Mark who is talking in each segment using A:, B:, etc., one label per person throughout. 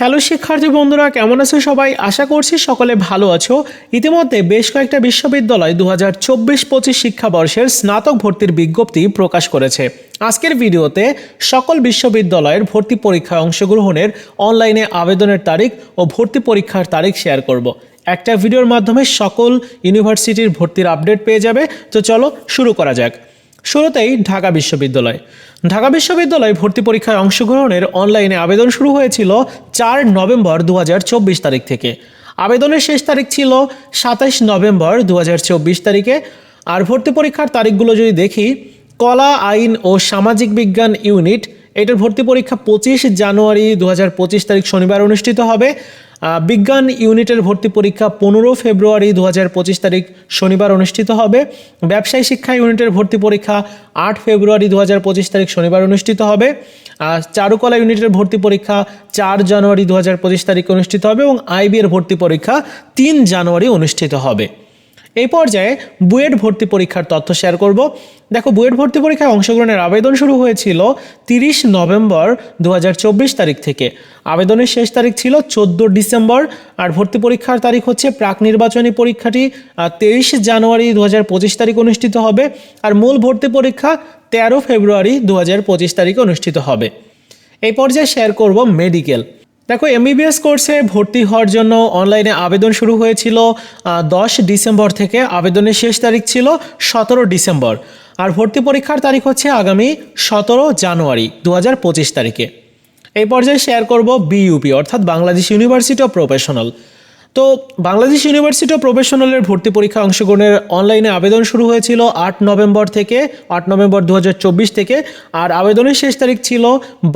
A: Hello শিক্ষার্থী বন্ধুরা, কেমন আছো সবাই? আশা করছি সকলে ভালো আছো। ইতিমধ্যে বেশ কয়েকটা বিশ্ববিদ্যালয় দু হাজার চব্বিশ পঁচিশ শিক্ষাবর্ষের স্নাতক ভর্তির বিজ্ঞপ্তি প্রকাশ করেছে। আজকের ভিডিওতে সকল বিশ্ববিদ্যালয়ের ভর্তি পরীক্ষায় অংশগ্রহণের অনলাইনে আবেদনের তারিখ ও ভর্তি পরীক্ষার তারিখ শেয়ার করব। একটা ভিডিওর মাধ্যমে সকল ইউনিভার্সিটির ভর্তির আপডেট পেয়ে যাবে। তো চলো শুরু করা যাক। শুরুতেই ঢাকা বিশ্ববিদ্যালয়। ঢাকা বিশ্ববিদ্যালয়ে ভর্তি পরীক্ষায় অংশগ্রহণের অনলাইনে আবেদন শুরু হয়েছিল চার নভেম্বর দু হাজার চব্বিশ তারিখ থেকে। আবেদনের শেষ তারিখ ছিল সাতাইশ নভেম্বর দু হাজার চব্বিশ তারিখে। আর ভর্তি পরীক্ষার তারিখগুলো যদি দেখি, কলা, আইন ও সামাজিক বিজ্ঞান ইউনিট এটার ভর্তি পরীক্ষা পঁচিশ জানুয়ারি দু হাজার পঁচিশ তারিখ শনিবার অনুষ্ঠিত হবে। বিজ্ঞান ইউনিটের ভর্তি পরীক্ষা পনেরো ফেব্রুয়ারি দু হাজার পঁচিশ তারিখ শনিবার অনুষ্ঠিত হবে। ব্যবসায়ী শিক্ষা ইউনিটের ভর্তি পরীক্ষা আট ফেব্রুয়ারি দু হাজার পঁচিশ তারিখ শনিবার অনুষ্ঠিত হবে। চারুকলা ইউনিটের ভর্তি পরীক্ষা চার জানুয়ারি দু হাজার পঁচিশ তারিখ অনুষ্ঠিত হবে এবং আইবি এর ভর্তি পরীক্ষা তিন জানুয়ারি অনুষ্ঠিত হবে। এই পর্যায়ে বুয়েট ভর্তি পরীক্ষার তথ্য শেয়ার করব। দেখো, বুয়েট ভর্তি পরীক্ষায় অংশগ্রহণের আবেদন শুরু হয়েছিল তিরিশ নভেম্বর দু হাজার চব্বিশ তারিখ থেকে। আবেদনের শেষ তারিখ ছিল চোদ্দ ডিসেম্বর আর ভর্তি পরীক্ষার তারিখ হচ্ছে প্রাক নির্বাচনী পরীক্ষাটি তেইশ জানুয়ারি দু হাজার পঁচিশ তারিখ অনুষ্ঠিত হবে আর মূল ভর্তি পরীক্ষা তেরো ফেব্রুয়ারি দু তারিখে অনুষ্ঠিত হবে। এই পর্যায়ে শেয়ার করব মেডিকেল দেখো এমবিবিএস কোর্সে ভর্তি হওয়ার জন্য অনলাইনে আবেদন শুরু হয়েছিল দশ ডিসেম্বর থেকে। আবেদনের শেষ তারিখ ছিল সতেরো ডিসেম্বর। আর ভর্তি পরীক্ষার তারিখ হচ্ছে আগামী সতেরো জানুয়ারি দু হাজার পঁচিশ তারিখে। এই পর্যায়ে শেয়ার করব বিইউপি অর্থাৎ বাংলাদেশ ইউনিভার্সিটি অফ প্রফেশনাল তো বাংলাদেশ ইউনিভার্সিটি অফ প্রফেশনালের ভর্তি পরীক্ষা অংশগ্রহণের অনলাইনে আবেদন শুরু হয়েছিল আট নভেম্বর থেকে, আট নভেম্বর দু হাজার চব্বিশ থেকে, আর আবেদনের শেষ তারিখ ছিল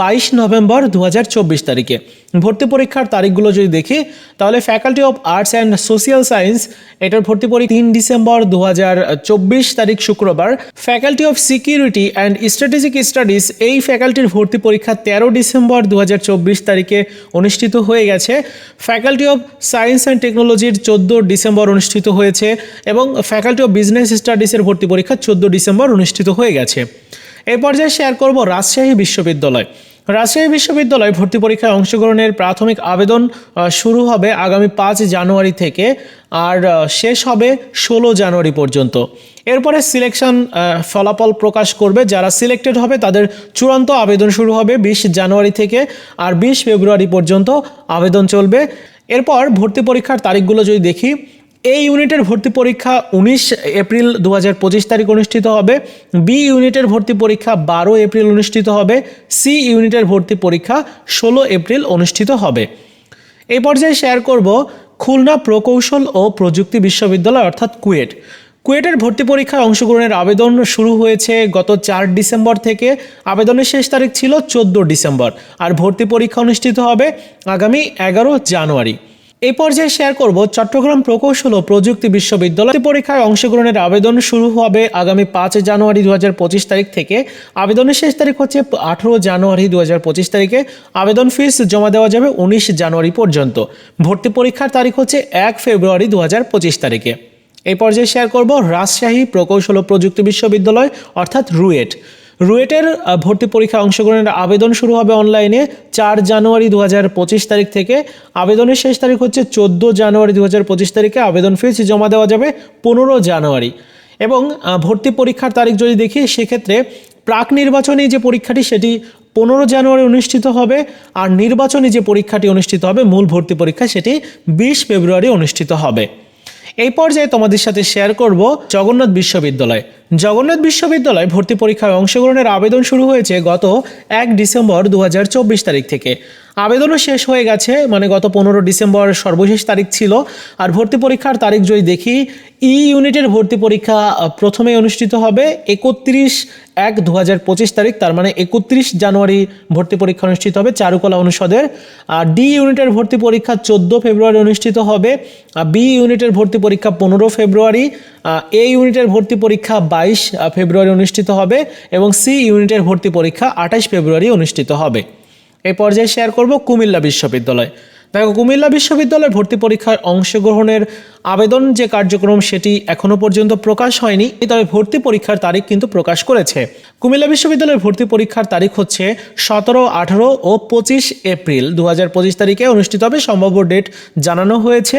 A: বাইশ নভেম্বর দু হাজার চব্বিশ তারিখে। ভর্তি পরীক্ষার তারিখগুলো যদি দেখি, তাহলে faculty of arts and social science এটার ভর্তি পরীক্ষা তিন ডিসেম্বর দু হাজার চব্বিশ তারিখ শুক্রবার। Faculty of security and strategic studies এই ফ্যাকাল্টির ভর্তি পরীক্ষা তেরো ডিসেম্বর দু হাজার চব্বিশ তারিখে অনুষ্ঠিত হয়ে গেছে। ফ্যাকাল্টি অফ সায়েন্স অ্যান্ড টেকনোলজির চোদ্দ ডিসেম্বর অনুষ্ঠিত হয়েছে এবং ফ্যাকাল্টি অফ বিজনেস স্টাডিজের ভর্তি পরীক্ষা চোদ্দ ডিসেম্বর অনুষ্ঠিত হয়ে গেছে। এই পর্যায়ে শেয়ার করব রাজশাহী বিশ্ববিদ্যালয়। রাজশাহী বিশ্ববিদ্যালয় ভর্তি পরীক্ষায় অংশগ্রহণের প্রাথমিক আবেদন শুরু হবে আগামী পাঁচ জানুয়ারি থেকে, আর শেষ হবে ষোলো জানুয়ারি পর্যন্ত। এরপরে সিলেকশন ফলাফল প্রকাশ করবে। যারা সিলেক্টেড হবে, তাদের চূড়ান্ত আবেদন শুরু হবে বিশ জানুয়ারি থেকে, আর বিশ ফেব্রুয়ারি পর্যন্ত আবেদন চলবে। এরপর ভর্তি পরীক্ষার তারিখগুলো যদি দেখি, এই ইউনিটের ভর্তি পরীক্ষা উনিশ এপ্রিল দু হাজার পঁচিশ তারিখ অনুষ্ঠিত হবে, বি ইউনিটের ভর্তি পরীক্ষা বারো এপ্রিল অনুষ্ঠিত হবে, সি ইউনিটের ভর্তি পরীক্ষা ষোলো এপ্রিল অনুষ্ঠিত হবে। এই পর্যায়ে শেয়ার করব খুলনা প্রকৌশল ও প্রযুক্তি বিশ্ববিদ্যালয়, অর্থাৎ কুয়েট। কুয়েটের ভর্তি পরীক্ষায় অংশগ্রহণের আবেদন শুরু হয়েছে গত চার ডিসেম্বর থেকে। আবেদনের শেষ তারিখ ছিল চোদ্দ ডিসেম্বর আর ভর্তি পরীক্ষা অনুষ্ঠিত হবে আগামী এগারো জানুয়ারি। এই পর্যায়ে শেয়ার করব চট্টগ্রাম প্রকৌশল ও প্রযুক্তি বিশ্ববিদ্যালয় পরীক্ষায় অংশগ্রহণের আবেদন শুরু হবে আগামী পাঁচ জানুয়ারি দু হাজার পঁচিশ তারিখ থেকে। আবেদনের শেষ তারিখ হচ্ছে আঠেরো জানুয়ারি দু হাজার পঁচিশ তারিখে। আবেদন ফিস জমা দেওয়া যাবে উনিশ জানুয়ারি পর্যন্ত। ভর্তি পরীক্ষার তারিখ হচ্ছে এক ফেব্রুয়ারি দু হাজার পঁচিশ তারিখে। এই পর্যায়ে শেয়ার করব রাজশাহী প্রকৌশল ও প্রযুক্তি বিশ্ববিদ্যালয়, অর্থাৎ রুয়েট। রুয়েটের ভর্তি পরীক্ষা অংশগ্রহণের আবেদন শুরু হবে অনলাইনে চার জানুয়ারি দু পঁচিশ তারিখ থেকে। আবেদনের শেষ তারিখ হচ্ছে চোদ্দ জানুয়ারি দু পঁচিশ তারিখে। আবেদন ফিস জমা দেওয়া যাবে পনেরো জানুয়ারি। এবং ভর্তি পরীক্ষার তারিখ যদি দেখি, সেক্ষেত্রে প্রাক নির্বাচনী যে পরীক্ষাটি, সেটি পনেরো জানুয়ারি অনুষ্ঠিত হবে। আর নির্বাচনী যে পরীক্ষাটি অনুষ্ঠিত হবে, মূল ভর্তি পরীক্ষা, সেটি বিশ ফেব্রুয়ারি অনুষ্ঠিত হবে। এই পর্যায়ে তোমাদের সাথে শেয়ার করব জগন্নাথ বিশ্ববিদ্যালয়। জগন্নাথ বিশ্ববিদ্যালয় ভর্তি পরীক্ষায় অংশগ্রহণের আবেদন শুরু হয়েছে গত এক ডিসেম্বর দু হাজার চব্বিশ তারিখ থেকে। আবেদনও শেষ হয়ে গেছে মানে গত পনেরো ডিসেম্বর সর্বশেষ তারিখ ছিল। আর ভর্তি পরীক্ষার তারিখ যদি দেখি, ই ইউনিটের ভর্তি পরীক্ষা প্রথমে অনুষ্ঠিত হবে একত্রিশ এক দু তারিখ, তার মানে একত্রিশ জানুয়ারি ভর্তি পরীক্ষা অনুষ্ঠিত হবে চারুকলা অনুষদের। আর ডি ইউনিটের ভর্তি পরীক্ষা চোদ্দ ফেব্রুয়ারি অনুষ্ঠিত হবে, আর বি ইউনিটের ভর্তি পরীক্ষা পনেরো ফেব্রুয়ারি এ ইউনিটের ভর্তি পরীক্ষা বাইশ ফেব্রুয়ারি অনুষ্ঠিত হবে এবং সি ইউনিটের ভর্তি পরীক্ষা আঠাশ ফেব্রুয়ারি অনুষ্ঠিত হবে। এই পর্যায়ে শেয়ার করব কুমিল্লা বিশ্ববিদ্যালয়। দেখো, কুমিল্লা বিশ্ববিদ্যালয়ের ভর্তি পরীক্ষায় অংশগ্রহণের আবেদন যে কার্যক্রম, সেটি এখনও পর্যন্ত প্রকাশ হয়নি, তবে ভর্তি পরীক্ষার তারিখ কিন্তু প্রকাশ করেছে। কুমিল্লা বিশ্ববিদ্যালয়ের ভর্তি পরীক্ষার তারিখ হচ্ছে সতেরো, আঠারো ও পঁচিশ এপ্রিল। দু হাজার পঁচিশ তারিখে অনুষ্ঠিত হবে, সম্ভাব্য ডেট জানানো হয়েছে।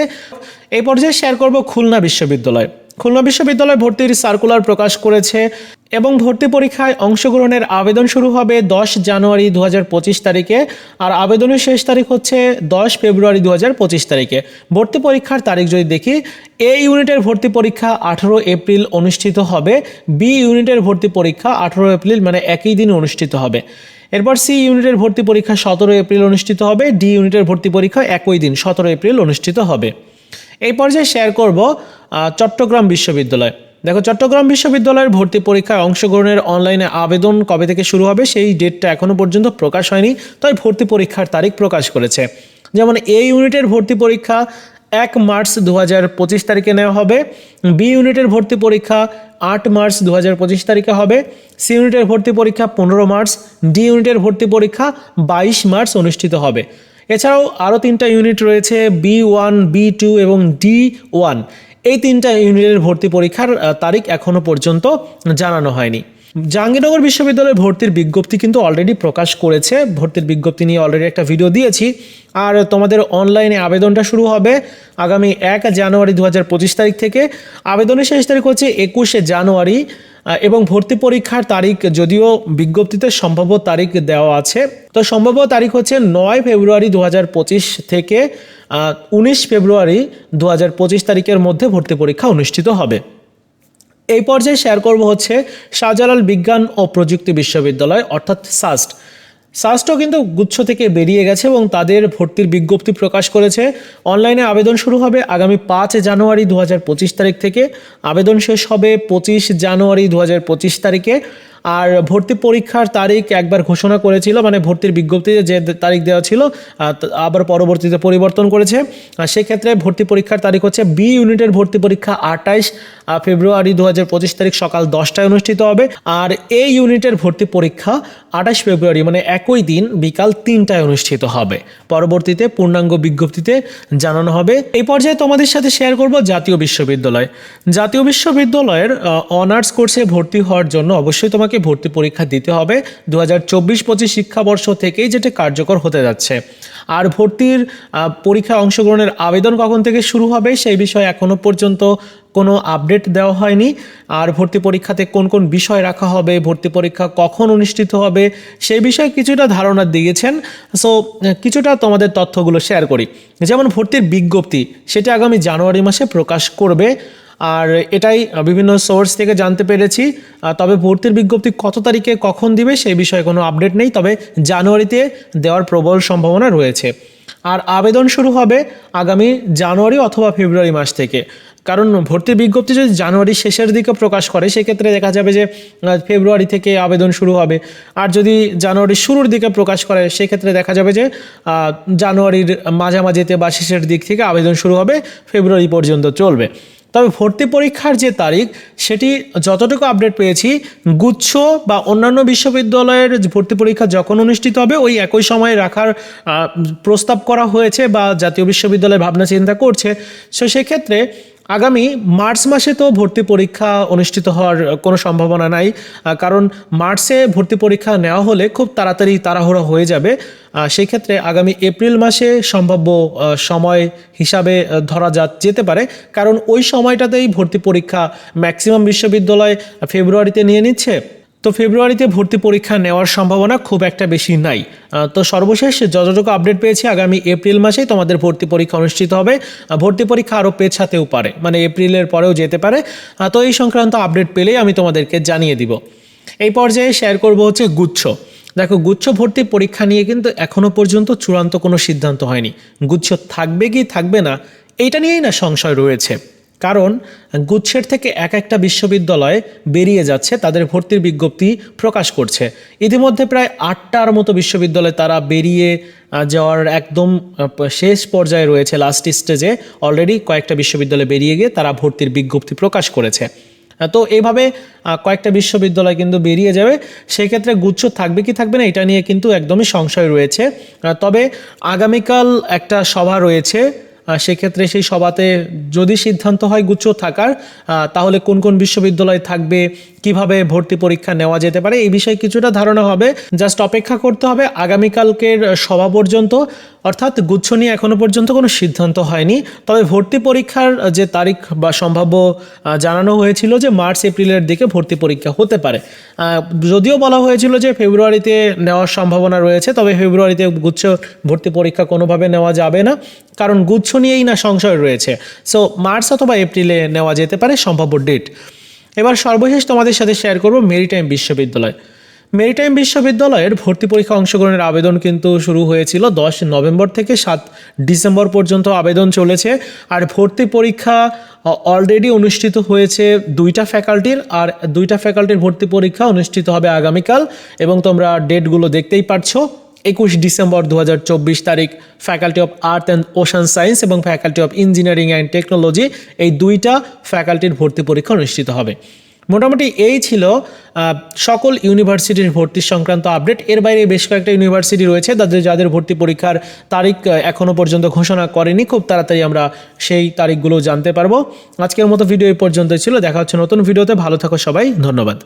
A: এই পর্যায়ে শেয়ার করব খুলনা বিশ্ববিদ্যালয়। খুলনা বিশ্ববিদ্যালয় ভর্তির সার্কুলার প্রকাশ করেছে এবং ভর্তি পরীক্ষায় অংশগ্রহণের আবেদন শুরু হবে দশ জানুয়ারি দু পঁচিশ তারিখে, আর আবেদনের শেষ তারিখ হচ্ছে দশ ফেব্রুয়ারি দু পঁচিশ তারিখে। ভর্তি পরীক্ষার তারিখ যদি দেখি, এ ইউনিটের ভর্তি পরীক্ষা আঠারো এপ্রিল অনুষ্ঠিত হবে, বি ইউনিটের ভর্তি পরীক্ষা আঠারো এপ্রিল মানে একই দিন অনুষ্ঠিত হবে। এরপর সি ইউনিটের ভর্তি পরীক্ষা সতেরো এপ্রিল অনুষ্ঠিত হবে, ডি ইউনিটের ভর্তি পরীক্ষা একই দিন, সতেরো এপ্রিল অনুষ্ঠিত হবে। এই পর্যায়ে শেয়ার করব চট্টগ্রাম বিশ্ববিদ্যালয়। দেখো, চট্টগ্রাম বিশ্ববিদ্যালয়ের ভর্তি পরীক্ষায় অংশগ্রহণের অনলাইনে আবেদন কবে থেকে শুরু হবে সেই ডেটটা এখনও পর্যন্ত প্রকাশ হয়নি, তাই ভর্তি পরীক্ষার তারিখ প্রকাশ করেছে। যেমন, এ ইউনিটের ভর্তি পরীক্ষা এক মার্চ দু হাজার পঁচিশ তারিখে নেওয়া হবে, বি ইউনিটের ভর্তি পরীক্ষা আট মার্চ দু হাজার পঁচিশ তারিখে হবে, সি ইউনিটের ভর্তি পরীক্ষা পনেরো মার্চ, ডি ইউনিটের ভর্তি পরীক্ষা বাইশ মার্চ অনুষ্ঠিত হবে। এছাড়াও আরও তিনটা ইউনিট রয়েছে, বি ওয়ান, বি টু এবং ডি ওয়ান। এই তিনটা ইউনিটের ভর্তি পরীক্ষার তারিখ এখনও পর্যন্ত জানানো হয়নি। জাহাঙ্গীরনগর বিশ্ববিদ্যালয়ে ভর্তির বিজ্ঞপ্তি কিন্তু অলরেডি প্রকাশ করেছে। ভর্তির বিজ্ঞপ্তি নিয়ে অলরেডি একটা ভিডিও দিয়েছি। আর তোমাদের অনলাইনে আবেদনটা শুরু হবে আগামী এক জানুয়ারি দু হাজার পঁচিশ তারিখ থেকে। আবেদনের শেষ তারিখ হচ্ছে একুশে জানুয়ারি এবং ভর্তি পরীক্ষার তারিখ যদিও বিজ্ঞপ্তিতে সম্ভাব্য তারিখ দেওয়া আছে। তো সম্ভাব্য তারিখ হচ্ছে নয় ফেব্রুয়ারি দু হাজার পঁচিশ থেকে উনিশ ফেব্রুয়ারি দু হাজার পঁচিশ তারিখের মধ্যে ভর্তি পরীক্ষা অনুষ্ঠিত হবে। এই পর্যায়ে শেয়ার করব হচ্ছে শাহজালাল বিজ্ঞান ও প্রযুক্তি বিশ্ববিদ্যালয়, অর্থাৎ সাস্ট। সাস্টও কিন্তু গুচ্ছ থেকে বেরিয়ে গেছে এবং তাদের ভর্তির বিজ্ঞপ্তি প্রকাশ করেছে। অনলাইনে আবেদন শুরু হবে আগামী পাঁচ জানুয়ারি দু হাজার পঁচিশ তারিখ থেকে। আবেদন শেষ হবে পঁচিশ জানুয়ারি দু হাজার পঁচিশ তারিখে। আর ভর্তি পরীক্ষার তারিখ একবার ঘোষণা করেছিল মানে ভর্তির বিজ্ঞপ্তিতে যে তারিখ দেওয়া ছিল আবার পরবর্তীতে পরিবর্তন করেছে। সেক্ষেত্রে ভর্তি পরীক্ষার তারিখ হচ্ছে বি ইউনিটের ভর্তি পরীক্ষা আঠাইশ ফেব্রুয়ারি দু পঁচিশ তারিখ সকাল দশটায় অনুষ্ঠিত হবে। আর এ ইউনিটের ভর্তি পরীক্ষা আঠাশ ফেব্রুয়ারি মানে একই দিন বিকাল তিনটায় অনুষ্ঠিত হবে। পরবর্তীতে পূর্ণাঙ্গ বিজ্ঞপ্তিতে জানানো হবে। এই পর্যায়ে তোমাদের সাথে শেয়ার করব জাতীয় বিশ্ববিদ্যালয়। জাতীয় বিশ্ববিদ্যালয়ের অনার্স কোর্সে ভর্তি হওয়ার জন্য অবশ্যই তোমাকে ভর্তি পরীক্ষা দিতে হবে দু হাজার চব্বিশ পঁচিশ শিক্ষাবর্ষ থেকেই যেটা কার্যকর হতে যাচ্ছে। আর ভর্তির পরীক্ষায় অংশগ্রহণের আবেদন কখন থেকে শুরু হবে সেই বিষয়ে এখনও পর্যন্ত কোনো আপডেট দেওয়া হয়নি। আর ভর্তি পরীক্ষাতে কোন কোন বিষয় রাখা হবে, ভর্তি পরীক্ষা কখন অনুষ্ঠিত হবে, সেই বিষয়ে কিছুটা ধারণা দিয়েছেন। সো, কিছুটা তোমাদের তথ্যগুলো শেয়ার করি। যেমন ভর্তির বিজ্ঞপ্তি, সেটা আগামী জানুয়ারি মাসে প্রকাশ করবে। আর এটাই বিভিন্ন সোর্স থেকে জানতে পেরেছি। তবে ভর্তির বিজ্ঞপ্তি কত তারিখে কখন দিবে সেই বিষয়ে কোনো আপডেট নেই, তবে জানুয়ারিতে দেওয়ার প্রবল সম্ভাবনা রয়েছে। আর আবেদন শুরু হবে আগামী জানুয়ারি অথবা ফেব্রুয়ারি মাস থেকে। কারণ ভর্তির বিজ্ঞপ্তি যদি জানুয়ারি শেষের দিকে প্রকাশ করে, সেক্ষেত্রে দেখা যাবে যে ফেব্রুয়ারি থেকে আবেদন শুরু হবে। আর যদি জানুয়ারির শুরুর দিকে প্রকাশ করে, সেক্ষেত্রে দেখা যাবে যে জানুয়ারির মাঝামাঝিতে বা শেষের দিক থেকে আবেদন শুরু হবে, ফেব্রুয়ারি পর্যন্ত চলবে। তবে ভর্তি পরীক্ষার যে তারিখ, সেটি যতটুকু আপডেট পেয়েছি, গুচ্ছ বা অন্যান্য বিশ্ববিদ্যালয়ের ভর্তি পরীক্ষা যখন অনুষ্ঠিত হবে, ওই একই সময়ে রাখার প্রস্তাব করা হয়েছে বা জাতীয় বিশ্ববিদ্যালয় ভাবনা চিন্তা করছে। সো সেক্ষেত্রে আগামী মার্চ মাসে তো ভর্তি পরীক্ষা অনুষ্ঠিত হওয়ার কোনো সম্ভাবনা নাই কারণ মার্চে ভর্তি পরীক্ষা নেওয়া হলে খুব তাড়াতাড়ি তাড়াহুড়া হয়ে যাবে। সেই ক্ষেত্রে আগামী এপ্রিল মাসে সম্ভাব্য সময় হিসাবে ধরা যা, যেতে পারে। কারণ ওই সময়টাতেই ভর্তি পরীক্ষা ম্যাক্সিমাম বিশ্ববিদ্যালয় ফেব্রুয়ারিতে নিয়ে নিচ্ছে। তো ফেব্রুয়ারিতে ভর্তি পরীক্ষা নেওয়ার সম্ভাবনা খুব একটা বেশি নাই। তো সর্বশেষ যতটুকু আপডেট পেয়েছি, আগামী এপ্রিল মাসেই তোমাদের ভর্তি পরীক্ষা অনুষ্ঠিত হবে। ভর্তি পরীক্ষা আরও পেছাতেও পারে মানে এপ্রিলের পরেও যেতে পারে। তো এই সংক্রান্ত আপডেট পেলেই আমি তোমাদেরকে জানিয়ে দিব। এই পর্যায়ে শেয়ার করব হচ্ছে গুচ্ছ। দেখো, গুচ্ছ ভর্তি পরীক্ষা নিয়ে কিন্তু এখনও পর্যন্ত চূড়ান্ত কোনো সিদ্ধান্ত হয়নি। গুচ্ছ থাকবে কি থাকবে না, এইটা নিয়েই না সংশয় রয়েছে। কারণ গুচ্ছের থেকে এক একটা বিশ্ববিদ্যালয় বেরিয়ে যাচ্ছে, তাদের ভর্তির বিজ্ঞপ্তি প্রকাশ করছে। ইতিমধ্যে প্রায় আটটার মতো বিশ্ববিদ্যালয় তারা বেরিয়ে যাওয়ার একদম শেষ পর্যায়ে রয়েছে লাস্ট স্টেজে অলরেডি কয়েকটা বিশ্ববিদ্যালয় বেরিয়ে গিয়ে তারা ভর্তির বিজ্ঞপ্তি প্রকাশ করেছে। তো এইভাবে কয়েকটা বিশ্ববিদ্যালয় কিন্তু বেরিয়ে যাবে। সেই ক্ষেত্রে গুচ্ছ থাকবে কি থাকবে না, এটা নিয়ে কিন্তু একদমই সংশয় রয়েছে। তবে আগামীকাল একটা সভা রয়েছে সেক্ষেত্রে সেই সভাতে যদি সিদ্ধান্ত হয় গুচ্ছ থাকার তাহলে কোন কোন বিশ্ববিদ্যালয় থাকবে, কীভাবে ভর্তি পরীক্ষা নেওয়া যেতে পারে, এই বিষয়ে কিছুটা ধারণা হবে। জাস্ট অপেক্ষা করতে হবে আগামীকালকের সভা পর্যন্ত, অর্থাৎ গুচ্ছ নিয়ে এখনও পর্যন্ত কোনো সিদ্ধান্ত হয়নি। তবে ভর্তি পরীক্ষার যে তারিখ বা সম্ভাব্য জানানো হয়েছিল যে মার্চ, এপ্রিলের দিকে ভর্তি পরীক্ষা হতে পারে। যদিও বলা হয়েছিল যে ফেব্রুয়ারিতে নেওয়ার সম্ভাবনা রয়েছে, তবে ফেব্রুয়ারিতে গুচ্ছ ভর্তি পরীক্ষা কোনোভাবে নেওয়া যাবে না। কারণ গুচ্ছ নিয়েই না সংশয় রয়েছে। সো মার্চ অথবা এপ্রিলে নেওয়া যেতে পারে সম্ভাব্য ডেট এবার সর্বশেষ তোমাদের সাথে শেয়ার করব মেরিটাইম বিশ্ববিদ্যালয়। মেরিটাইম বিশ্ববিদ্যালয়ের ভর্তি পরীক্ষা অংশগ্রহণের আবেদন কিন্তু শুরু হয়েছিল দশ নভেম্বর থেকে সাত ডিসেম্বর পর্যন্ত আবেদন চলেছে। আর ভর্তি পরীক্ষা অলরেডি অনুষ্ঠিত হয়েছে দুইটা ফ্যাকাল্টির আর দুইটা ফ্যাকাল্টির ভর্তি পরীক্ষা অনুষ্ঠিত হবে আগামীকাল এবং তোমরা ডেটগুলো দেখতেই পারছ। একুশ ডিসেম্বর দু হাজার চব্বিশ তারিখ faculty of earth and ocean science এবং faculty of engineering and technology এই দুইটা ফ্যাকাল্টির ভর্তি পরীক্ষা অনুষ্ঠিত হবে। মোটামুটি এই ছিল সকল ইউনিভার্সিটির ভর্তি সংক্রান্ত আপডেট এর বাইরে বেশ কয়েকটা ইউনিভার্সিটি রয়েছে, তাদের যাদের ভর্তি পরীক্ষার তারিখ এখনও পর্যন্ত ঘোষণা করেনি, খুব তাড়াতাড়ি আমরা সেই তারিখগুলো জানতে পারব। আজকের মতো ভিডিও এই পর্যন্ত ছিল, দেখা হচ্ছে নতুন ভিডিওতে ভালো থাকো সবাই, ধন্যবাদ।